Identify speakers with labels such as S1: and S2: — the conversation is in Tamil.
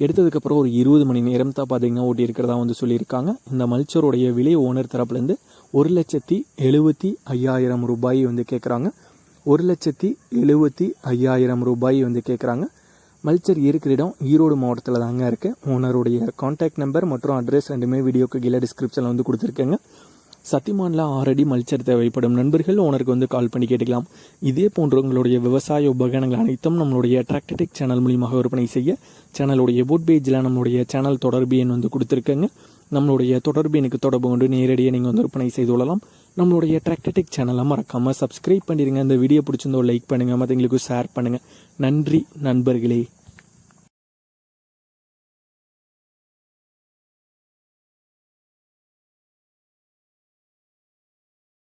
S1: எடுத்ததுக்கப்புறம் ஒரு இருபது மணி நேரம் தான் பார்த்தீங்கன்னா ஓட்டி இருக்கிறதா வந்து சொல்லியிருக்காங்க. இந்த மல்ச்சருடைய விலை ஓனர் தரப்புலேருந்து ஒரு லட்சத்தி எழுபத்தி ஐயாயிரம் ரூபாய் வந்து கேட்குறாங்க ஒரு லட்சத்தி எழுபத்தி ஐயாயிரம் ரூபாய் வந்து கேட்குறாங்க மல்ச்சர் இருக்கிற இடம் ஈரோடு மாவட்டத்தில் தாங்க இருக்குது ஓனருடைய காண்டாக்ட் நம்பர் மற்றும் அட்ரஸ் ரெண்டுமே வீடியோக்கு கீழே டிஸ்கிரிப்ஷனில் வந்து கொடுத்துருக்கேங்க. சத்தியமானில் ஆல்ரெடி மல்ச்சர் தேவைப்படும். நண்பர்கள் ஓனருக்கு வந்து கால் பண்ணி கேட்டுக்கலாம். இதே போன்ற உங்களுடைய விவசாய உபகரணங்கள் அனைத்தும் நம்மளுடைய டிராக்டடிக் சேனல் மூலியமாக விற்பனை செய்ய சேனலுடைய போட் பேஜில் நம்மளுடைய சேனல் தொடர்பு எண் வந்து கொடுத்துருக்கங்க. நம்மளுடைய தொடர்பு எனக்கு தொடர்பு கொண்டு நேரடியாக நீங்கள் வந்து விற்பனை செய்து கொள்ளலாம். நம்மளுடைய டிராக்டடிக் சேனலை மறக்காமல் சப்ஸ்கிரைப் பண்ணிடுங்க இந்த வீடியோ பிடிச்சிருந்தோ லைக் பண்ணுங்கள் மற்றவங்களுக்கு ஷேர் பண்ணுங்கள் நன்றி நண்பர்களே.